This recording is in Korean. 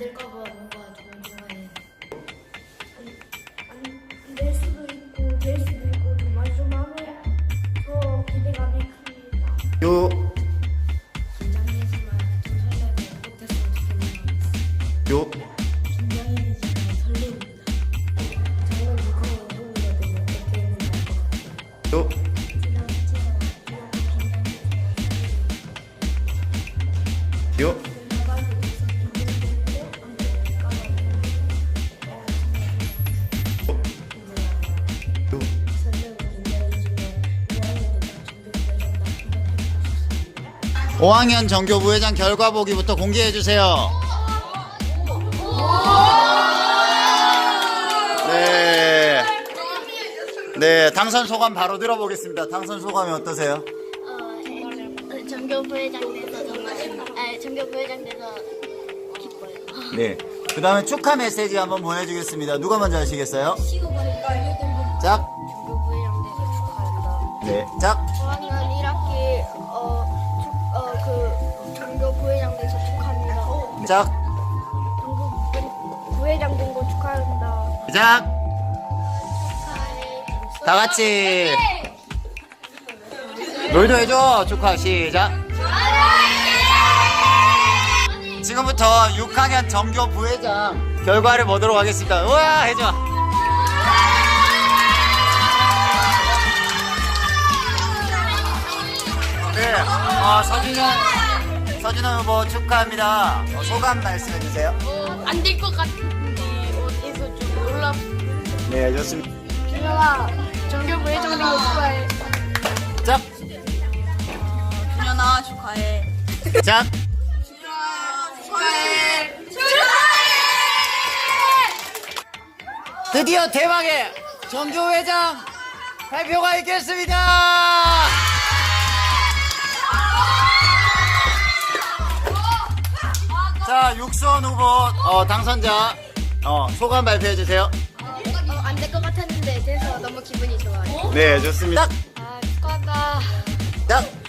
될까봐 뭔가 조금 좋아해. 안 될 수도 있고 될 수도 있고 더 기대감이 큽니다. 요, 긴장되지만 좀 설레고 못했으면 좋겠는 요, 긴장이 되지만 설레입니다. 저는 무거운 운동이가 되면 어떻게 했는지 알것 같아요. 요, 요, 5학년 정교 부 회장 결과 보기부터 공개해 주세요. 네. 네, 당선 소감 바로 들어보겠습니다. 당선 소감이 어떠세요? 어, 전교 부회장 돼서 정말 아, 전교 부회장 돼서 기뻐요. 네. 그 다음에 축하 메시지 한번 보내주겠습니다. 누가 먼저 하시겠어요? 짝. 전교 부회장 돼서 축하한다. 네. 짝. 저학년 1학기 어, 축- 어, 그 전교 부회장 돼서 축하합니다. 어, 짝. 전교 부- 부회장 된 거 축하한다. 짝. 다 같이. 롤도 해줘. 축하 시작. 지금부터 6학년 정교 부회장 결과를 보도록 하겠습니다. 우와 해줘. 네, 어, 서진현 서진현 후보 축하합니다. 어, 소감 말씀해 주세요. 안될 것 같은데 어디서 좀 놀라. 네, 좋습니다. 준영아, 전교 부회장 된거 축하해. 짝, 준현아 축하해. 짝. 드디어 대망의 정교회장 발표가 있겠습니다. 자, 육선 후보 어, 당선자 어, 소감 발표해 주세요. 안될 것 같았는데 돼서 너무 기분이 좋아요. 네, 좋습니다. 아, 축하한다. 짝, 축하해. 축하해.